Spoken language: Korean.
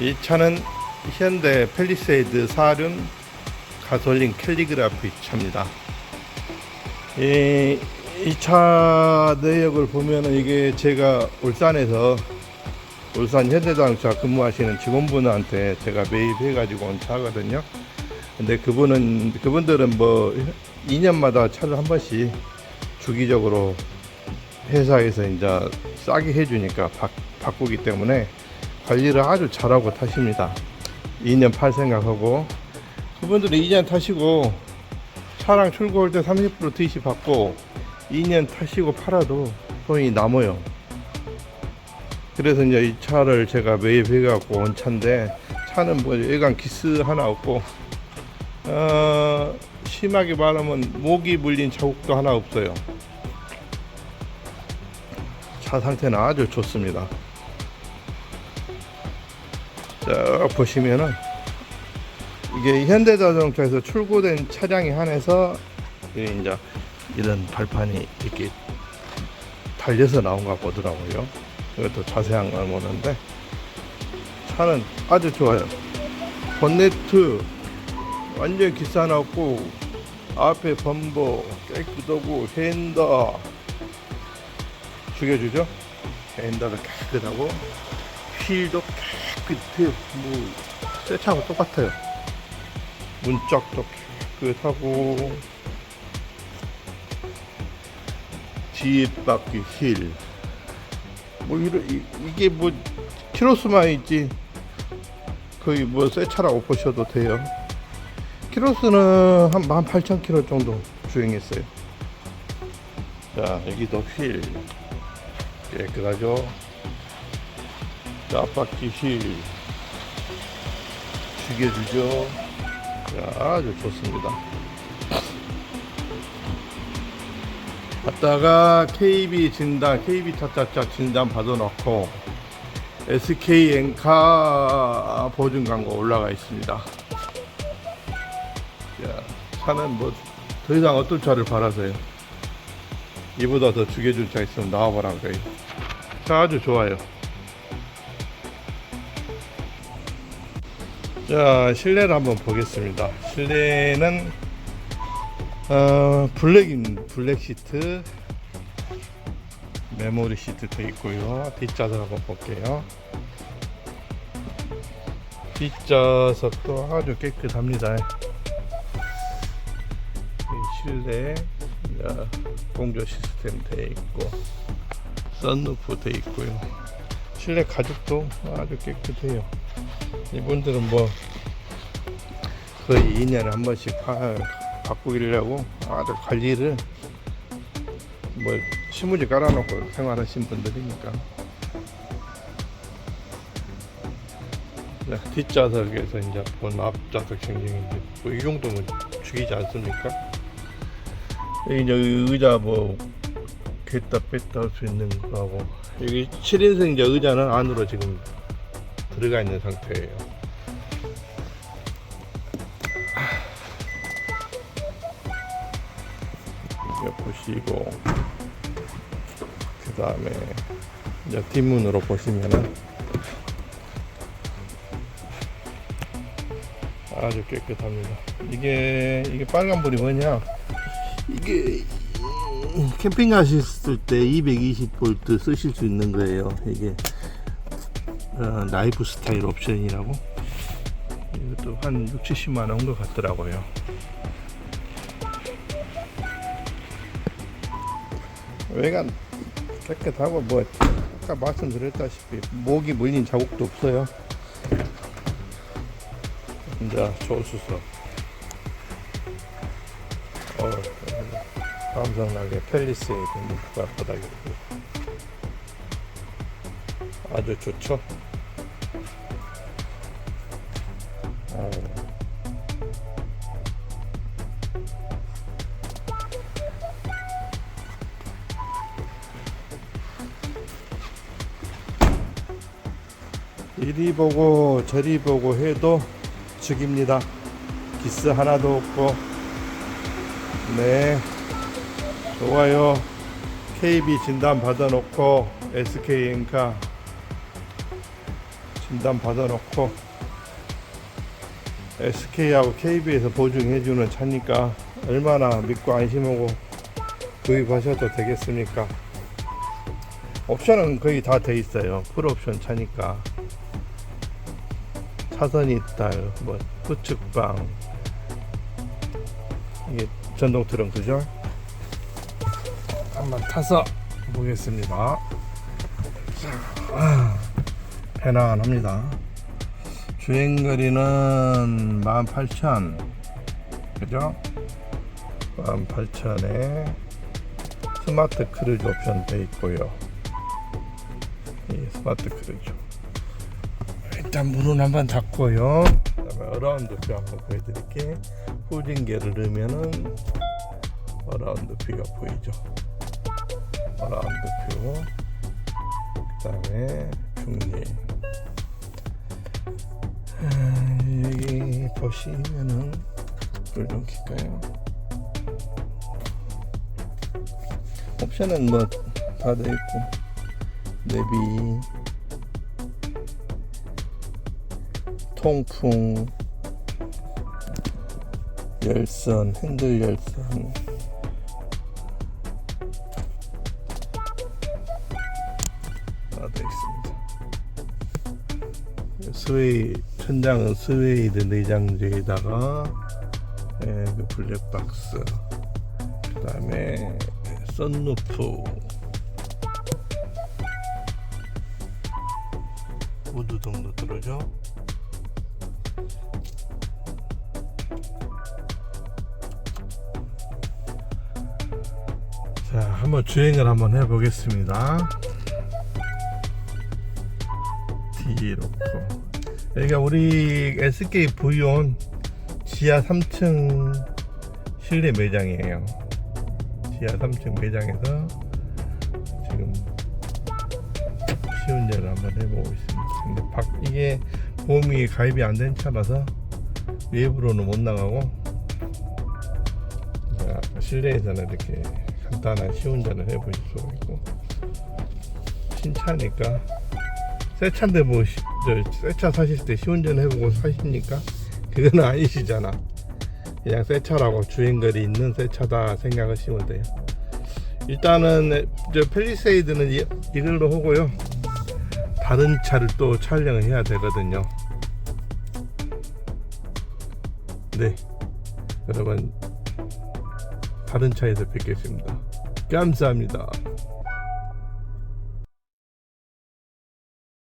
이 차는 현대 펠리세이드 4륜 가솔린 캘리그라피 차입니다. 이, 이 차 내역을 보면은 이게 제가 울산에서 울산 현대자동차 근무하시는 직원분한테 제가 매입해가지고 온 차거든요. 근데 그분은, 그분들은 뭐 2년마다 차를 한 번씩 주기적으로 회사에서 이제 싸게 해주니까 바, 바꾸기 때문에 관리를 아주 잘하고 타십니다. 2년 팔 생각하고 그분들은 2년 타시고 차량 출고할 때 30% TC 받고 2년 타시고 팔아도 돈이 남아요. 그래서 이제 이 차를 제가 매입해 갖고 온 차인데 차는 뭐 외관 기스 하나 없고 어, 심하게 말하면 모기 물린 자국도 하나 없어요. 차 상태는 아주 좋습니다. 자 보시면은 이게 현대자동차에서 출고된 차량에 한해서 이제 이런 발판이 이렇게 달려서 나온가 보더라고요. 이것도 자세한 걸 보는데 차는 아주 좋아요. 본네트 완전 없고 앞에 범버 깨끗하고 핸더 죽여주죠. 핸더도 깨끗하고 휠도 깨끗해요. 뭐 새 차하고 똑같아요. 문짝도 깨끗하고 뒷바퀴 힐. 뭐 이러, 이, 이게 뭐 키로수만 있지 거의 뭐 새 차라고 보셔도 돼요. 키로수는 한 18,000km 정도 주행했어요. 자, 여기도 휠 깨끗하죠. 자, 앞바퀴 휠 죽여주죠. 자, 아주 좋습니다. 갔다가 KB 진단, KB 차차차 진단 받아놓고 SK 엔카 보증 광고 올라가 있습니다. 자, 차는 뭐 더 이상 어떤 차를 팔아서요. 이보다 더 죽여줄 차 있으면 나와보라 그래요. 자, 아주 좋아요. 자, 실내를 한번 보겠습니다. 실내는 어, 블랙인 블랙 시트, 메모리 시트도 있고요. 뒷좌석 한번 볼게요. 뒷좌석도 아주 깨끗합니다. 이 실내 어, 공조 시스템 돼 있고 썬루프 돼 있고요. 실내 가죽도 아주 깨끗해요. 이분들은 뭐 거의 2년에 한 번씩 파, 바꾸기려고 아주 관리를 뭐 신문지 깔아놓고 생활하신 분들이니까 네, 뒷좌석에서 이제 본 앞좌석 생경인데 뭐 이 정도면 죽이지 않습니까? 여기 이제 의자 뭐 겠다 뺐다 할 수 있는 거하고 여기 7인승 이제 의자는 안으로 지금 들어가 있는 상태예요. 이거 보시고 그 다음에 이제 뒷문으로 보시면은 아주 깨끗합니다. 이게 이게 빨간 불이 뭐냐? 이게 음, 캠핑 가셨을 때 220V 쓰실 수 있는 거예요. 이게 어, 라이프 스타일 옵션이라고 이것도 한 6, 70만 원 것 같더라고요. 외관 깨끗하고 뭐 아까 말씀드렸다시피 모기 물린 자국도 없어요. 이제 조수석. 어, 감성나게 펠리세이드 누가 바닥에 아주 좋죠. 이리 보고 저리 보고 해도 죽입니다. 기스 하나도 없고 네 좋아요. KB 진단 받아놓고 SK 엔카 진단 받아놓고 SK하고 KB에서 보증해주는 차니까 얼마나 믿고 안심하고 구입하셔도 되겠습니까? 옵션은 거의 다 돼 있어요. 풀옵션 차니까 차선 이탈, 뭐 후측방 이게 전동 트렁크죠. 한번 타서 보겠습니다. 편안합니다. 주행거리는 18,000 그죠? 18,000에 스마트 크루즈 옵션 돼 있고요. 이 스마트 크루즈. 일단 문은 한번 닫고요. 그 다음에 어라운드 뷰 한번 보여드릴게. 후진계를 넣으면은 어라운드 뷰가 보이죠. 어라운드 뷰. 그 다음에 중립. 보시면은 불 좀 켤까요? 옵션은 뭐다돼 있고 내비 통풍 열선 핸들 열선 다돼 있습니다. 스웨이 천장은 스웨이드 내장재에다가 예, 그 블랙박스. 그 다음에 썬루프. 우드등도 들어죠 자 한번 주행을 한번 해 보겠습니다. 뒤로 여기가 우리 SK 부이온 지하 3층 실내 매장이에요 지하 3층 매장에서 지금 시운전을 한번 해보고 있습니다. 근데 밖 이게 보험이 가입이 안 된 차라서 외부로는 못 나가고 자, 실내에서는 이렇게 간단한 시운전을 해보실 수가 있고 신차니까 새 차인데 뭐새차 사실 때 시운전 해보고 사십니까? 그건 아니시잖아. 그냥 새 차라고 주행거리 있는 새 차다 생각하시면 돼요. 일단은 저 펠리세이드는 이, 이걸로 하고요. 다른 차를 또 촬영을 해야 되거든요. 네, 여러분 다른 차에서 뵙겠습니다. 감사합니다.